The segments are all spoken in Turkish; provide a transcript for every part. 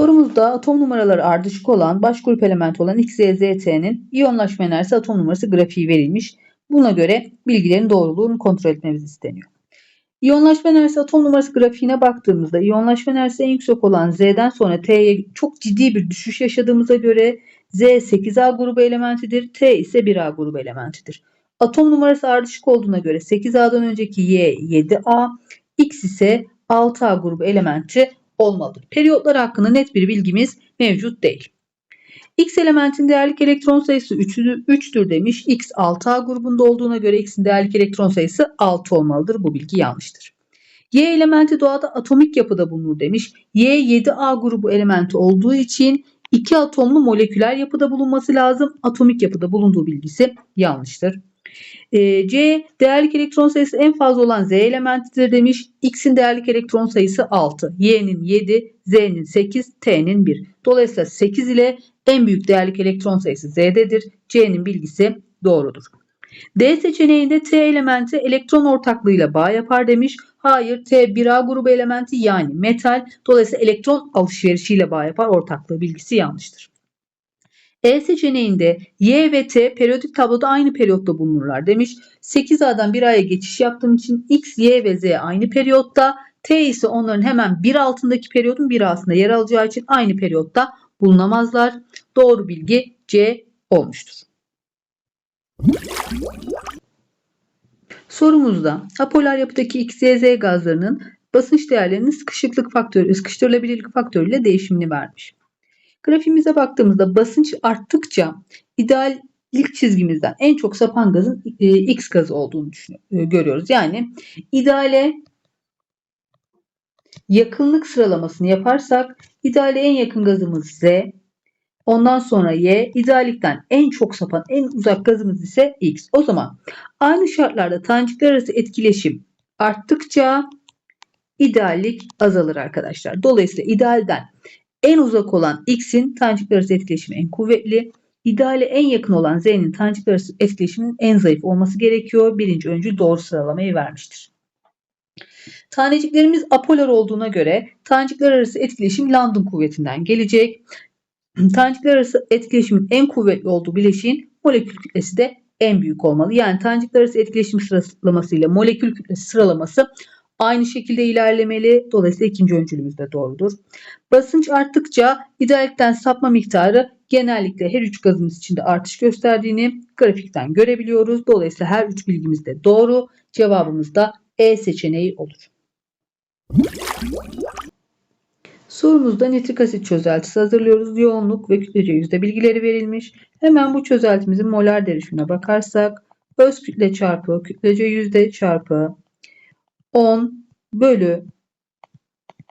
Sorumuzda atom numaraları ardışık olan baş grup elementi olan X, Y, Z, T'nin iyonlaşma enerjisi atom numarası grafiği verilmiş. Buna göre bilgilerin doğruluğunu kontrol etmemiz isteniyor. İyonlaşma enerjisi atom numarası grafiğine baktığımızda iyonlaşma enerjisi en yüksek olan Z'den sonra T'ye çok ciddi bir düşüş yaşadığımıza göre Z 8A grubu elementidir, T ise 1A grubu elementidir. Atom numarası ardışık olduğuna göre 8A'dan önceki Y 7A, X ise 6A grubu elementi olmalıdır. Periyotlar hakkında net bir bilgimiz mevcut değil. X elementin değerlik elektron sayısı 3'tür demiş. X 6A grubunda olduğuna göre X'in değerlik elektron sayısı 6 olmalıdır. Bu bilgi yanlıştır. Y elementi doğada atomik yapıda bulunur demiş. Y 7A grubu elementi olduğu için iki atomlu moleküler yapıda bulunması lazım. Atomik yapıda bulunduğu bilgisi yanlıştır. E, C değerlik elektron sayısı en fazla olan Z elementidir demiş. X'in değerlik elektron sayısı 6, Y'nin 7, Z'nin 8, T'nin 1. Dolayısıyla 8 ile en büyük değerlik elektron sayısı Z'dedir. C'nin bilgisi doğrudur. D seçeneğinde T elementi elektron ortaklığıyla bağ yapar demiş. Hayır T 1A grubu elementi yani metal. Dolayısıyla elektron alışverişiyle bağ yapar. Ortaklığı bilgisi yanlıştır. E seçeneğinde Y ve T periyodik tabloda aynı periyotta bulunurlar demiş. 8A'dan 1A'ya geçiş yaptığım için X, Y ve Z aynı periyotta. T ise onların hemen bir altındaki periyodun bir altında yer alacağı için aynı periyotta bulunamazlar. Doğru bilgi C olmuştur. Sorumuzda apolar yapıdaki X, Y, Z gazlarının basınç değerlerinin sıkışıklık faktörü, sıkıştırılabilirlik faktörüyle değişimini vermiş. Grafiğimize baktığımızda basınç arttıkça ideallik çizgimizden en çok sapan gazın e, X gazı olduğunu e, görüyoruz. Yani ideale yakınlık sıralamasını yaparsak ideale en yakın gazımız Z, ondan sonra Y, idealikten en çok sapan en uzak gazımız ise X. O zaman aynı şartlarda tanecikler arası etkileşim arttıkça ideallik azalır arkadaşlar. Dolayısıyla idealden en uzak olan X'in tanecikler arası etkileşimi en kuvvetli. İdeale en yakın olan Z'nin tanecikler arası etkileşiminin en zayıf olması gerekiyor. Birinci öncül doğru sıralamayı vermiştir. Taneciklerimiz apolar olduğuna göre tanecikler arası etkileşim London kuvvetinden gelecek. Tanecikler arası etkileşimin en kuvvetli olduğu bileşiğin molekül kütlesi de en büyük olmalı. Yani tanecikler arası etkileşim sıralaması ile molekül kütlesi sıralaması aynı şekilde ilerlemeli. Dolayısıyla ikinci öncülümüz de doğrudur. Basınç arttıkça idealikten sapma miktarı genellikle her üç gazımız içinde artış gösterdiğini grafikten görebiliyoruz. Dolayısıyla her üç bilgimiz de doğru. Cevabımız da E seçeneği olur. Sorumuzda nitrik asit çözeltisi hazırlıyoruz. Yoğunluk ve kütlece yüzde bilgileri verilmiş. Hemen bu çözeltimizin molar derişimine bakarsak öz kütle çarpı kütlece yüzde çarpı 10 bölü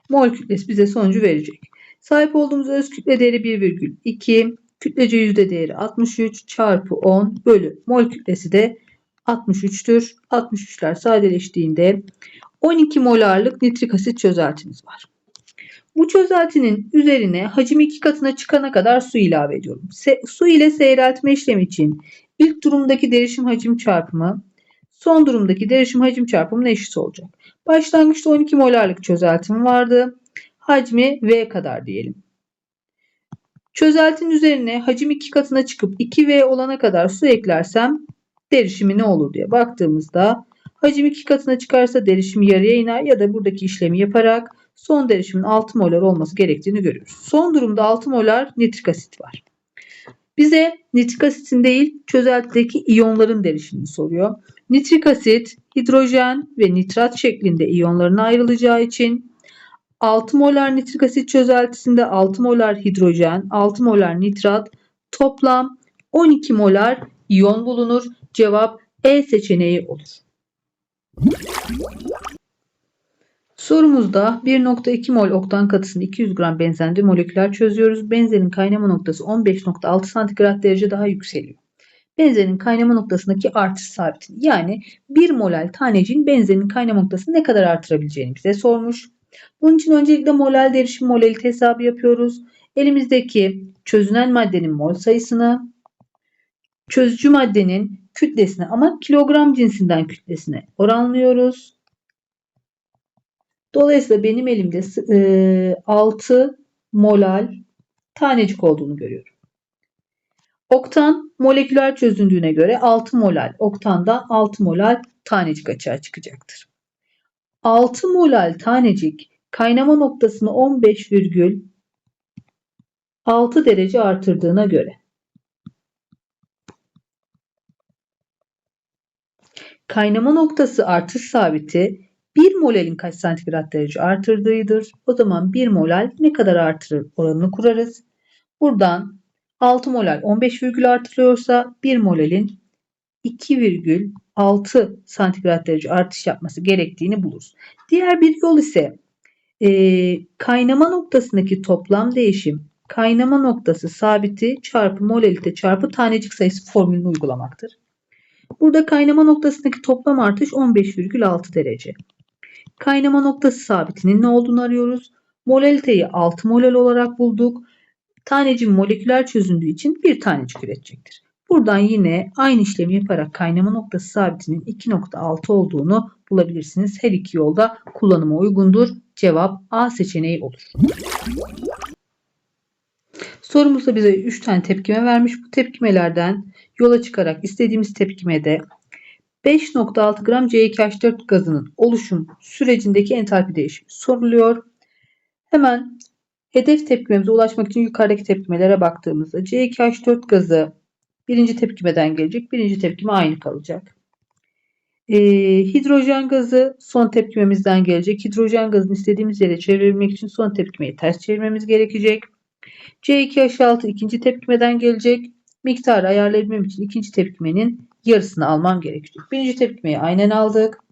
mol kütlesi bize sonucu verecek. Sahip olduğumuz öz kütle değeri 1,2 kütlece yüzde değeri 63 çarpı 10 bölü mol kütlesi de 63'tür. 63'ler sadeleştiğinde 12 molarlık nitrik asit çözeltimiz var. Bu çözeltinin üzerine hacim iki katına çıkana kadar su ilave ediyorum. Se su ile seyreltme işlemi için ilk durumdaki derişim hacim çarpımı son durumdaki derişim hacim çarpımına eşit olacak. Başlangıçta 12 molarlık çözeltim vardı. Hacmi V kadar diyelim. Çözeltinin üzerine hacim iki katına çıkıp 2V olana kadar su eklersem derişimi ne olur diye baktığımızda hacim iki katına çıkarsa derişim yarıya iner ya da buradaki işlemi yaparak son derişimin 6 molar olması gerektiğini görüyoruz. Son durumda 6 molar nitrik asit var. Bize nitrik asitin değil çözeltideki iyonların derişimini soruyor. Nitrik asit hidrojen ve nitrat şeklinde iyonlarına ayrılacağı için 6 molar nitrik asit çözeltisinde 6 molar hidrojen, 6 molar nitrat toplam 12 molar iyon bulunur. Cevap E seçeneği olur. Sorumuzda 1.2 mol oktan katısını 200 gram benzende moleküler çözüyoruz. Benzenin kaynama noktası 15.6 santigrat derece daha yükseliyor. Benzenin kaynama noktasındaki artış sabitini yani 1 molal taneciğin benzenin kaynama noktasını ne kadar artırabileceğini bize sormuş. Bunun için öncelikle molal derişim molalit hesabı yapıyoruz. Elimizdeki çözünen maddenin mol sayısını, çözücü maddenin kütlesine ama kilogram cinsinden kütlesine oranlıyoruz. Dolayısıyla benim elimde 6 molal tanecik olduğunu görüyorum. Oktan moleküler çözündüğüne göre 6 molal oktanda 6 molal tanecik açığa çıkacaktır. 6 molal tanecik kaynama noktasını 15,6 derece artırdığına göre kaynama noktası artış sabiti 1 molalin kaç santigrat derece artırdığıdır. O zaman 1 molal ne kadar artırır oranını kurarız. Buradan 6 molal 15 virgül artırılıyorsa 1 molalin 2,6 santigrat derece artış yapması gerektiğini buluruz. Diğer bir yol ise e, kaynama noktasındaki toplam değişim kaynama noktası sabiti çarpı molalite çarpı tanecik sayısı formülünü uygulamaktır. Burada kaynama noktasındaki toplam artış 15,6 derece. Kaynama noktası sabitinin ne olduğunu arıyoruz. Molaliteyi 6 molal olarak bulduk. Tanecik moleküler çözündüğü için bir tanecik üretecektir. Buradan yine aynı işlemi yaparak kaynama noktası sabitinin 2.6 olduğunu bulabilirsiniz. Her iki yolda kullanıma uygundur. Cevap A seçeneği olur. Sorumuzda bize 3 tane tepkime vermiş. Bu tepkimelerden yola çıkarak istediğimiz tepkimede 5.6 gram C2H4 gazının oluşum sürecindeki entalpi değişimi soruluyor. Hemen hedef tepkimemize ulaşmak için yukarıdaki tepkimelere baktığımızda C2H4 gazı birinci tepkimeden gelecek. Birinci tepkime aynı kalacak. Ee, hidrojen gazı son tepkimemizden gelecek. Hidrojen gazını istediğimiz yere çevirebilmek için son tepkimeyi ters çevirmemiz gerekecek. C2H6 ikinci tepkimeden gelecek. Miktarı ayarlayabilmem için ikinci tepkimenin yarısını almam gerekecek. Birinci tepkimeyi aynen aldık.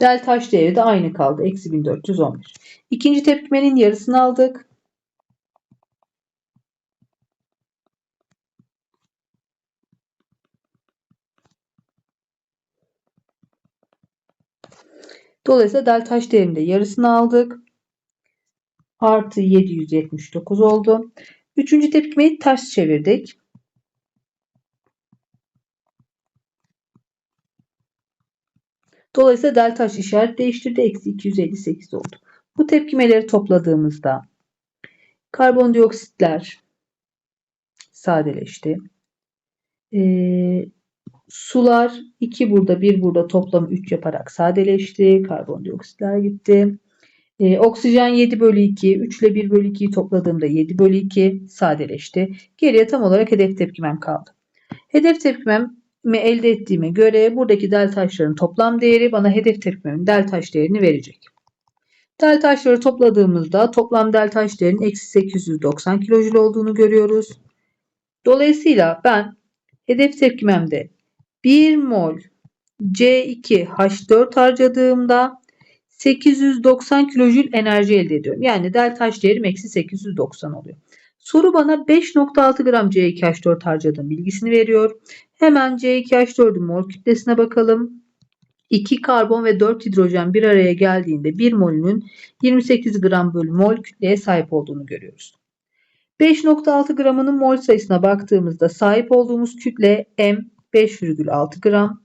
Delta H değeri de aynı kaldı. Eksi 1411. İkinci tepkimenin yarısını aldık. Dolayısıyla delta H değerinde yarısını aldık. Artı 779 oldu. Üçüncü tepkimeyi ters çevirdik. Dolayısıyla delta H işaret değiştirdi. Eksi 258 oldu. Bu tepkimeleri topladığımızda karbondioksitler sadeleşti. Ee, sular 2 burada 1 burada toplamı 3 yaparak sadeleşti. Karbondioksitler gitti. Ee, oksijen 7 bölü 2. 3 ile 1 bölü 2'yi topladığımda 7 bölü 2 sadeleşti. Geriye tam olarak hedef tepkimem kaldı. Hedef tepkimem elde ettiğime göre buradaki delta H'ların toplam değeri bana hedef tepkimemin delta H değerini verecek. Delta H'ları topladığımızda toplam delta H değerinin eksi 890 kilojül olduğunu görüyoruz. Dolayısıyla ben hedef tepkimemde 1 mol C2H4 harcadığımda 890 kilojül enerji elde ediyorum. Yani delta H değerim eksi 890 oluyor. Soru bana 5.6 gram C2H4 harcadığım bilgisini veriyor. Hemen C2H4'ün mol kütlesine bakalım. 2 karbon ve 4 hidrojen bir araya geldiğinde 1 molünün 28 gram bölü mol kütleye sahip olduğunu görüyoruz. 5.6 gramının mol sayısına baktığımızda sahip olduğumuz kütle M 5,6 gram.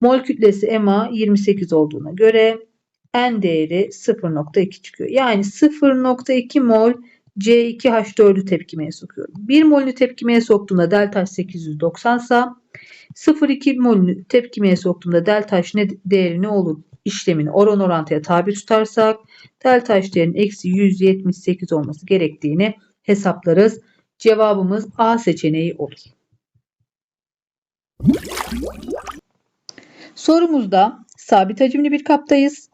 Mol kütlesi MA 28 olduğuna göre N değeri 0.2 çıkıyor. Yani 0.2 mol C2H4'ü tepkimeye sokuyorum. 1 molünü tepkimeye soktuğumda delta H 890 ise 0,2 molünü tepkimeye soktuğumda delta H ne değeri ne olur işlemini oran orantıya tabi tutarsak delta H değerinin eksi 178 olması gerektiğini hesaplarız. Cevabımız A seçeneği olur. Sorumuzda sabit hacimli bir kaptayız.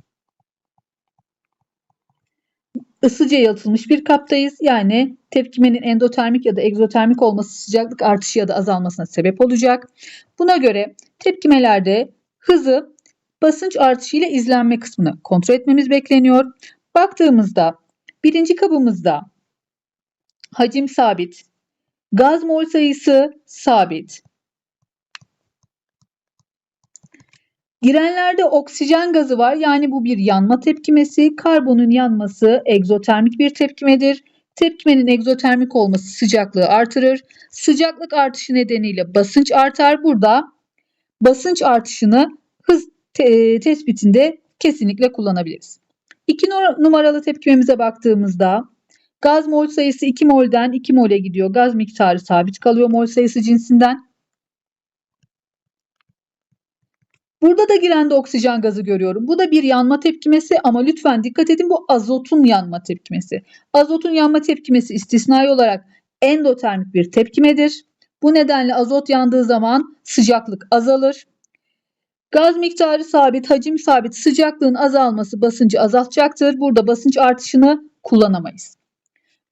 Isıca yalıtılmış bir kaptayız. Yani tepkimenin endotermik ya da egzotermik olması sıcaklık artışı ya da azalmasına sebep olacak. Buna göre tepkimelerde hızı basınç artışıyla izlenme kısmını kontrol etmemiz bekleniyor. Baktığımızda birinci kabımızda hacim sabit, gaz mol sayısı sabit, Girenlerde oksijen gazı var. Yani bu bir yanma tepkimesi. Karbonun yanması egzotermik bir tepkimedir. Tepkimenin egzotermik olması sıcaklığı artırır. Sıcaklık artışı nedeniyle basınç artar. Burada basınç artışını hız te- tespitinde kesinlikle kullanabiliriz. 2 numaralı tepkimemize baktığımızda gaz mol sayısı 2 mol'den 2 mol'e gidiyor. Gaz miktarı sabit kalıyor mol sayısı cinsinden. Burada da girende oksijen gazı görüyorum. Bu da bir yanma tepkimesi ama lütfen dikkat edin bu azotun yanma tepkimesi. Azotun yanma tepkimesi istisnai olarak endotermik bir tepkimedir. Bu nedenle azot yandığı zaman sıcaklık azalır. Gaz miktarı sabit, hacim sabit, sıcaklığın azalması basıncı azaltacaktır. Burada basınç artışını kullanamayız.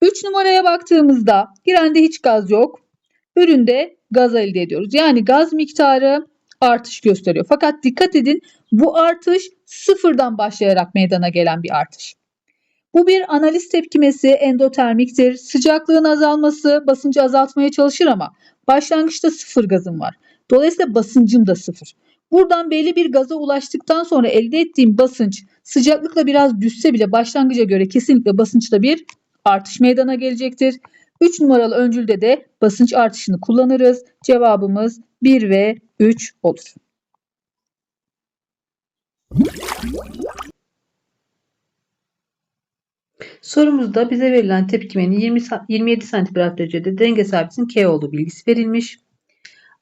3 numaraya baktığımızda girende hiç gaz yok. Üründe gaz elde ediyoruz. Yani gaz miktarı artış gösteriyor. Fakat dikkat edin bu artış sıfırdan başlayarak meydana gelen bir artış. Bu bir analiz tepkimesi endotermiktir. Sıcaklığın azalması basıncı azaltmaya çalışır ama başlangıçta sıfır gazım var. Dolayısıyla basıncım da sıfır. Buradan belli bir gaza ulaştıktan sonra elde ettiğim basınç sıcaklıkla biraz düşse bile başlangıca göre kesinlikle basınçta bir artış meydana gelecektir. 3 numaralı öncülde de basınç artışını kullanırız. Cevabımız 1 ve 3 olur. Sorumuzda bize verilen tepkimenin 20, 27 santigrat derecede denge sabitinin K olduğu bilgisi verilmiş.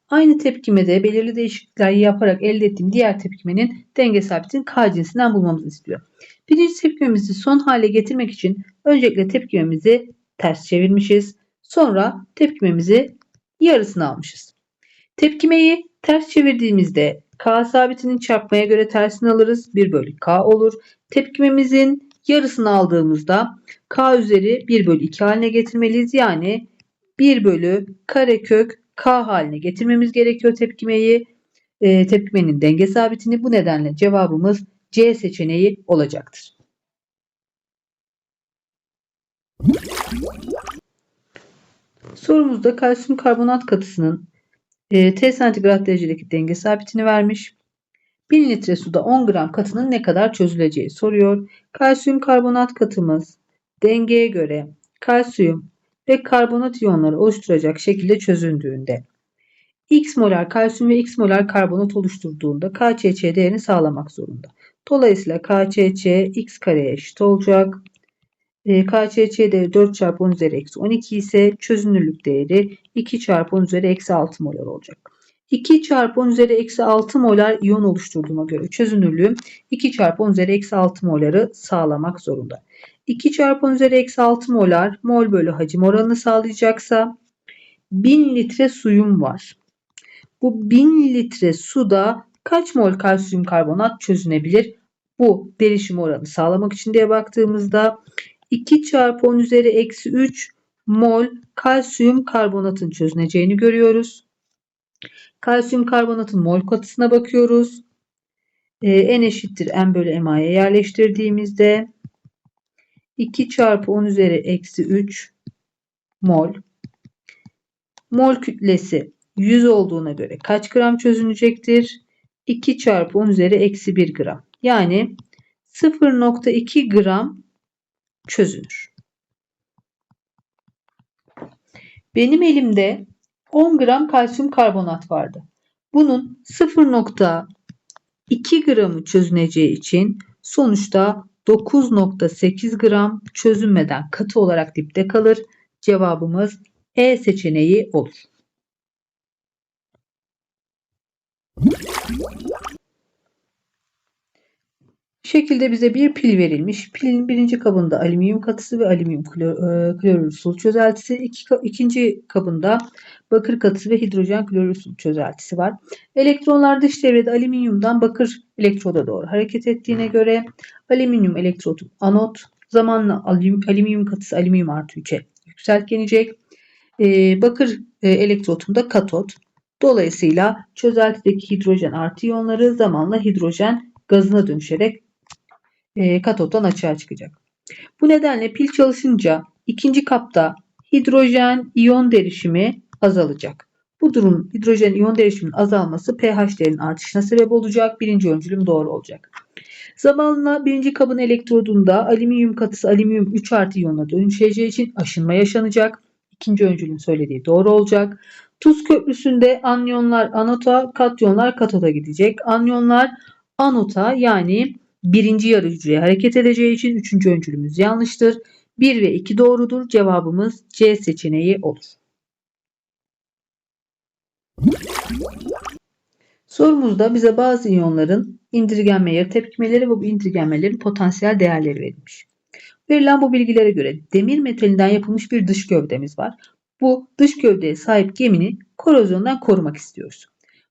Aynı tepkimede belirli değişiklikler yaparak elde ettiğim diğer tepkimenin denge sabitinin K cinsinden bulmamızı istiyor. Birinci tepkimemizi son hale getirmek için öncelikle tepkimemizi ters çevirmişiz. Sonra tepkimemizi yarısını almışız. Tepkimeyi ters çevirdiğimizde K sabitinin çarpmaya göre tersini alırız. 1 bölü K olur. Tepkimemizin yarısını aldığımızda K üzeri 1 bölü 2 haline getirmeliyiz. Yani 1 bölü karekök K haline getirmemiz gerekiyor tepkimeyi. E, tepkimenin denge sabitini bu nedenle cevabımız C seçeneği olacaktır. Sorumuzda kalsiyum karbonat katısının e, T santigrat derecedeki denge sabitini vermiş. 1 litre suda 10 gram katının ne kadar çözüleceği soruyor. Kalsiyum karbonat katımız dengeye göre kalsiyum ve karbonat iyonları oluşturacak şekilde çözündüğünde X molar kalsiyum ve X molar karbonat oluşturduğunda KÇÇ değerini sağlamak zorunda. Dolayısıyla KÇÇ X kareye eşit olacak. E, KÇÇ değeri 4 çarpı 10 üzeri eksi 12 ise çözünürlük değeri 2 çarpı 10 üzeri eksi 6 molar olacak. 2 çarpı 10 üzeri eksi 6 molar iyon oluşturduğuma göre çözünürlüğüm 2 çarpı 10 üzeri eksi 6 moları sağlamak zorunda. 2 çarpı 10 üzeri eksi 6 molar mol bölü hacim oranını sağlayacaksa 1000 litre suyum var. Bu 1000 litre suda kaç mol kalsiyum karbonat çözünebilir? Bu derişim oranı sağlamak için diye baktığımızda 2 çarpı 10 üzeri eksi 3 mol kalsiyum karbonatın çözüneceğini görüyoruz. Kalsiyum karbonatın mol katısına bakıyoruz. Ee, n eşittir n bölü MA'ya yerleştirdiğimizde 2 çarpı 10 üzeri eksi 3 mol. Mol kütlesi 100 olduğuna göre kaç gram çözünecektir? 2 çarpı 10 üzeri eksi 1 gram. Yani 0.2 gram çözünür. Benim elimde 10 gram kalsiyum karbonat vardı. Bunun 0.2 gramı çözüneceği için sonuçta 9.8 gram çözünmeden katı olarak dipte kalır. Cevabımız E seçeneği olur. Şekilde bize bir pil verilmiş. Pilin birinci kabında alüminyum katısı ve alüminyum e, klorür su çözeltisi. İki, ikinci kabında bakır katısı ve hidrojen klorür su çözeltisi var. Elektronlar dış devrede alüminyumdan bakır elektroda doğru hareket ettiğine göre alüminyum elektrodu anot zamanla alüminyum katısı alüminyum artı 3'e yükseltgenecek. Ee, bakır e, elektrotum da katot. Dolayısıyla çözeltideki hidrojen artı iyonları zamanla hidrojen gazına dönüşerek e, katottan açığa çıkacak. Bu nedenle pil çalışınca ikinci kapta hidrojen iyon derişimi azalacak. Bu durum hidrojen iyon derişiminin azalması pH değerinin artışına sebep olacak. Birinci öncülüm doğru olacak. Zamanla birinci kabın elektrodunda alüminyum katısı alüminyum 3 artı iyonuna dönüşeceği için aşınma yaşanacak. İkinci öncülün söylediği doğru olacak. Tuz köprüsünde anyonlar anota, katyonlar katoda gidecek. Anyonlar anota yani birinci yarı hücreye hareket edeceği için üçüncü öncülümüz yanlıştır. 1 ve 2 doğrudur. Cevabımız C seçeneği olur. Sorumuzda bize bazı iyonların indirgenme yarı tepkimeleri ve bu indirgenmelerin potansiyel değerleri verilmiş. Verilen bu bilgilere göre demir metalinden yapılmış bir dış gövdemiz var. Bu dış gövdeye sahip gemini korozyondan korumak istiyoruz.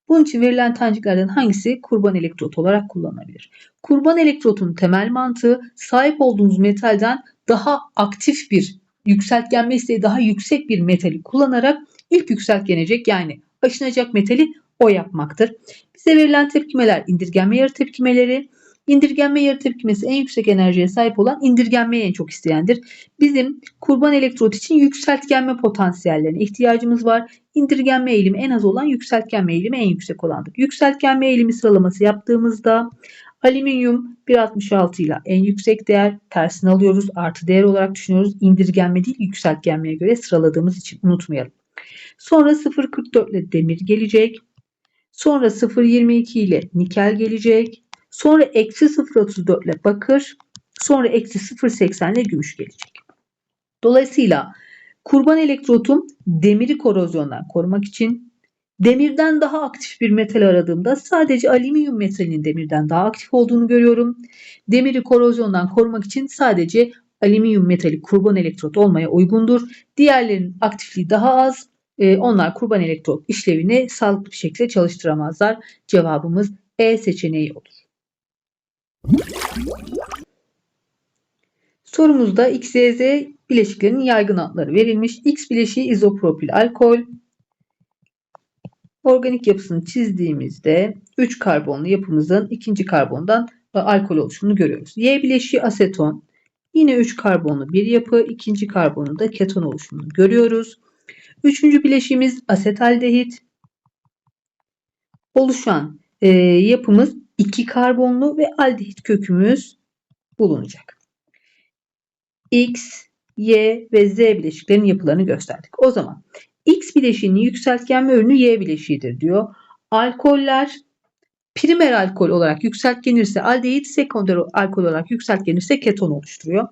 Bunun için verilen taneciklerden hangisi kurban elektrot olarak kullanılabilir? Kurban elektrotun temel mantığı sahip olduğumuz metalden daha aktif bir yükseltgenme isteği daha yüksek bir metali kullanarak ilk yükseltgenecek yani aşınacak metali o yapmaktır. Bize verilen tepkimeler indirgenme yarı tepkimeleri. İndirgenme yarı tepkimesi en yüksek enerjiye sahip olan indirgenmeyi en çok isteyendir. Bizim kurban elektrot için yükseltgenme potansiyellerine ihtiyacımız var. İndirgenme eğilimi en az olan yükseltgenme eğilimi en yüksek olandır. Yükseltgenme eğilimi sıralaması yaptığımızda alüminyum 1.66 ile en yüksek değer tersini alıyoruz. Artı değer olarak düşünüyoruz. İndirgenme değil yükseltgenmeye göre sıraladığımız için unutmayalım. Sonra 0.44 ile demir gelecek. Sonra 0.22 ile nikel gelecek. Sonra eksi 0.34 ile bakır. Sonra eksi 0.80 ile gümüş gelecek. Dolayısıyla kurban elektrotum demiri korozyondan korumak için demirden daha aktif bir metal aradığımda sadece alüminyum metalinin demirden daha aktif olduğunu görüyorum. Demiri korozyondan korumak için sadece alüminyum metali kurban elektrot olmaya uygundur. Diğerlerinin aktifliği daha az. Ee, onlar kurban elektrot işlevini sağlıklı bir şekilde çalıştıramazlar. Cevabımız E seçeneği olur. Sorumuzda X, Y, Z bileşiklerinin yaygın adları verilmiş. X bileşiği izopropil alkol. Organik yapısını çizdiğimizde 3 karbonlu yapımızın ikinci karbondan alkol oluşumunu görüyoruz. Y bileşiği aseton. Yine 3 karbonlu bir yapı. ikinci karbonun da keton oluşumunu görüyoruz. Üçüncü bileşiğimiz asetaldehit. Oluşan e, yapımız 2 karbonlu ve aldehit kökümüz bulunacak. X, Y ve Z bileşiklerin yapılarını gösterdik. O zaman X bileşiğinin yükseltgenme ürünü Y bileşiğidir diyor. Alkoller primer alkol olarak yükseltgenirse aldehit, sekonder alkol olarak yükseltgenirse keton oluşturuyor.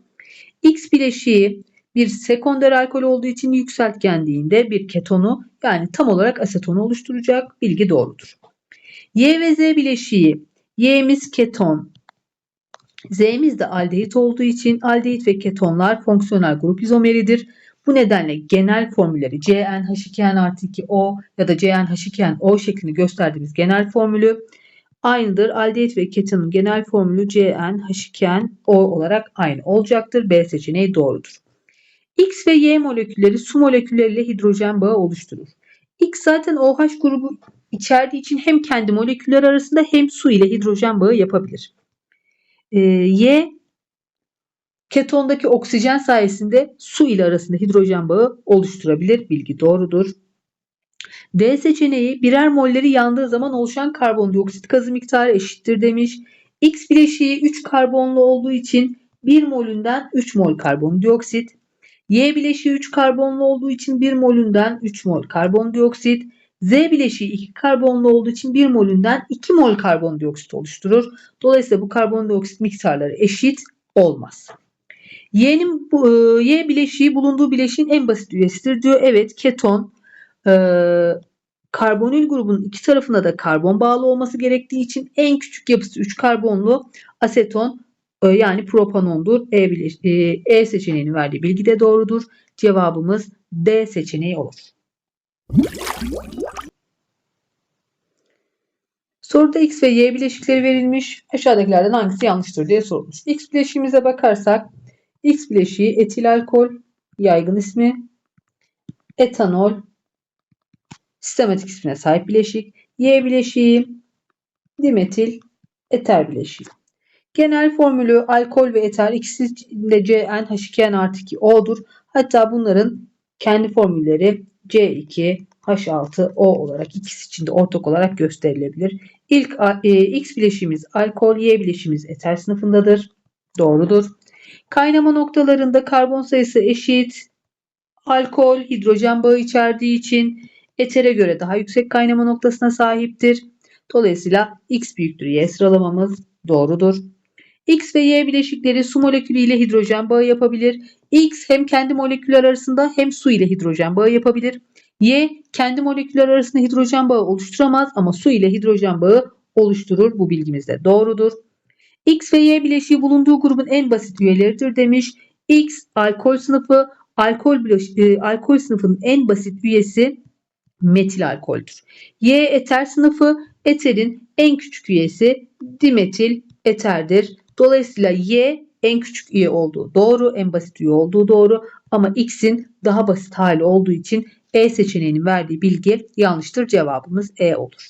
X bileşiği bir sekonder alkol olduğu için yükseltgendiğinde bir ketonu yani tam olarak asetonu oluşturacak bilgi doğrudur. Y ve Z bileşiği Y'miz keton, Z'miz de aldehit olduğu için aldehit ve ketonlar fonksiyonel grup izomeridir. Bu nedenle genel formülleri CnH2n artı 2O ya da CnH2n-O şeklinde gösterdiğimiz genel formülü aynıdır. Aldehit ve ketonun genel formülü CnH2n-O olarak aynı olacaktır. B seçeneği doğrudur. X ve Y molekülleri su molekülleriyle hidrojen bağı oluşturur. X zaten OH grubu içerdiği için hem kendi moleküller arasında hem su ile hidrojen bağı yapabilir. Ee, y ketondaki oksijen sayesinde su ile arasında hidrojen bağı oluşturabilir. Bilgi doğrudur. D seçeneği birer molleri yandığı zaman oluşan karbondioksit gazı miktarı eşittir demiş. X bileşiği 3 karbonlu olduğu için 1 molünden 3 mol karbondioksit. Y bileşiği 3 karbonlu olduğu için 1 molünden 3 mol karbondioksit. Z bileşiği 2 karbonlu olduğu için 1 molünden 2 mol karbondioksit oluşturur. Dolayısıyla bu karbondioksit miktarları eşit olmaz. Y'nin e, Y bileşiği bulunduğu bileşiğin en basit üyesidir diyor. Evet keton e, karbonil grubunun iki tarafında da karbon bağlı olması gerektiği için en küçük yapısı 3 karbonlu aseton e, yani propanondur. E, bileş, e, e seçeneğini verdiği bilgi de doğrudur. Cevabımız D seçeneği olur. Soruda X ve Y bileşikleri verilmiş. Aşağıdakilerden hangisi yanlıştır diye sorulmuş. X bileşiğimize bakarsak X bileşiği etil alkol yaygın ismi. Etanol sistematik ismine sahip bileşik. Y bileşiği dimetil eter bileşiği. Genel formülü alkol ve eter ikisi de CnH2n artı 2 O'dur. Hatta bunların kendi formülleri C2 H6O olarak ikisi için de ortak olarak gösterilebilir. İlk e, X bileşimiz alkol, Y bileşimiz eter sınıfındadır. Doğrudur. Kaynama noktalarında karbon sayısı eşit. Alkol hidrojen bağı içerdiği için etere göre daha yüksek kaynama noktasına sahiptir. Dolayısıyla X büyüktür Y sıralamamız doğrudur. X ve Y bileşikleri su molekülü ile hidrojen bağı yapabilir. X hem kendi moleküller arasında hem su ile hidrojen bağı yapabilir. Y kendi moleküller arasında hidrojen bağı oluşturamaz ama su ile hidrojen bağı oluşturur. Bu bilgimiz de doğrudur. X ve Y bileşiği bulunduğu grubun en basit üyeleridir demiş. X alkol sınıfı, alkol, bileş- e, alkol sınıfının en basit üyesi metil alkoldür. Y eter sınıfı, eterin en küçük üyesi dimetil eterdir. Dolayısıyla Y en küçük üye olduğu doğru, en basit üye olduğu doğru ama X'in daha basit hali olduğu için E seçeneğinin verdiği bilgi yanlıştır. Cevabımız E olur.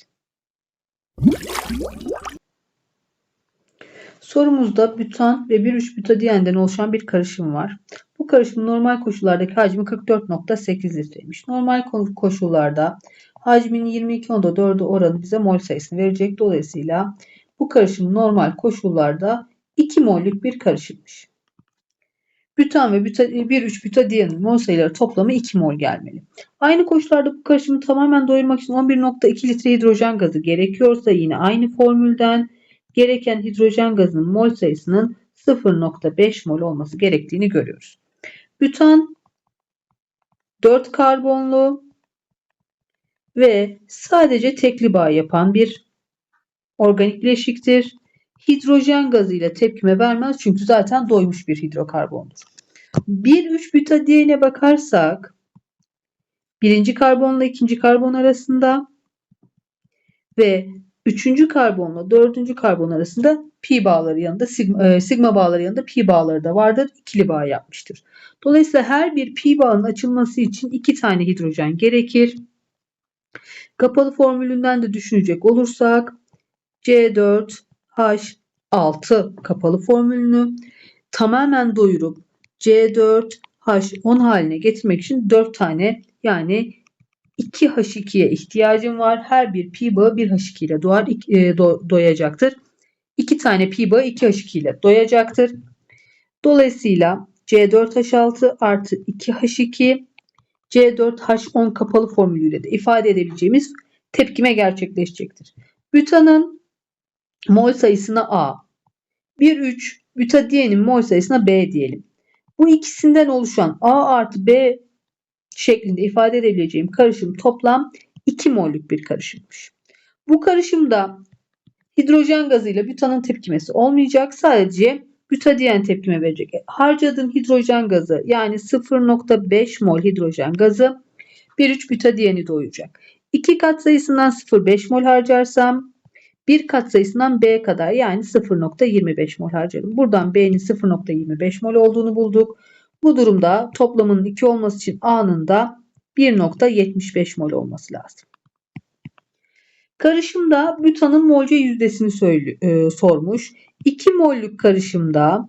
Sorumuzda bütan ve 1,3 butadiyenden oluşan bir karışım var. Bu karışımın normal koşullardaki hacmi 44.8 litreymiş. Normal ko- koşullarda hacmin 22.4'ü oranı bize mol sayısını verecek. Dolayısıyla bu karışım normal koşullarda 2 mollük bir karışımmış. Bütan ve büta, 1,3 butadiyenin mol sayıları toplamı 2 mol gelmeli. Aynı koşullarda bu karışımı tamamen doyurmak için 11.2 litre hidrojen gazı gerekiyorsa yine aynı formülden gereken hidrojen gazının mol sayısının 0.5 mol olması gerektiğini görüyoruz. Bütan 4 karbonlu ve sadece tekli bağ yapan bir organik bileşiktir. Hidrojen gazıyla tepkime vermez çünkü zaten doymuş bir hidrokarbondur. 1,3 butadiyene bakarsak birinci karbonla ikinci karbon arasında ve üçüncü karbonla dördüncü karbon arasında pi bağları yanında sigma, e, sigma bağları yanında pi bağları da vardır. İkili bağ yapmıştır. Dolayısıyla her bir pi bağın açılması için iki tane hidrojen gerekir. Kapalı formülünden de düşünecek olursak C4H6 kapalı formülünü tamamen doyurup C4H10 haline getirmek için 4 tane yani 2H2'ye ihtiyacım var. Her bir pi bağı 1H2 ile doğar, e, do- doyacaktır. 2 tane pi bağı 2H2 ile doyacaktır. Dolayısıyla C4H6 artı 2H2 C4H10 kapalı formülüyle de ifade edebileceğimiz tepkime gerçekleşecektir. Bütanın mol sayısına A, 1,3 butadiyenin mol sayısına B diyelim. Bu ikisinden oluşan A artı B şeklinde ifade edebileceğim karışım toplam 2 mollük bir karışımmış. Bu karışımda hidrojen gazıyla bütanın tepkimesi olmayacak. Sadece butadiyen tepkime verecek. E, Harcadığım hidrojen gazı yani 0.5 mol hidrojen gazı 1,3 butadiyeni doyuracak. 2 kat sayısından 0,5 mol harcarsam bir kat sayısından B kadar yani 0.25 mol harcarım. Buradan B'nin 0.25 mol olduğunu bulduk. Bu durumda toplamının 2 olması için A'nın da 1.75 mol olması lazım. Karışımda bütanın molce yüzdesini söyle- e, sormuş. 2 mollük karışımda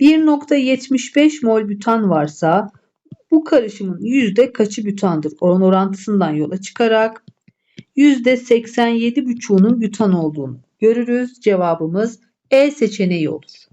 1.75 mol bütan varsa bu karışımın yüzde kaçı bütandır? Oran orantısından yola çıkarak %87,5'unun bütan olduğunu görürüz. Cevabımız E seçeneği olur.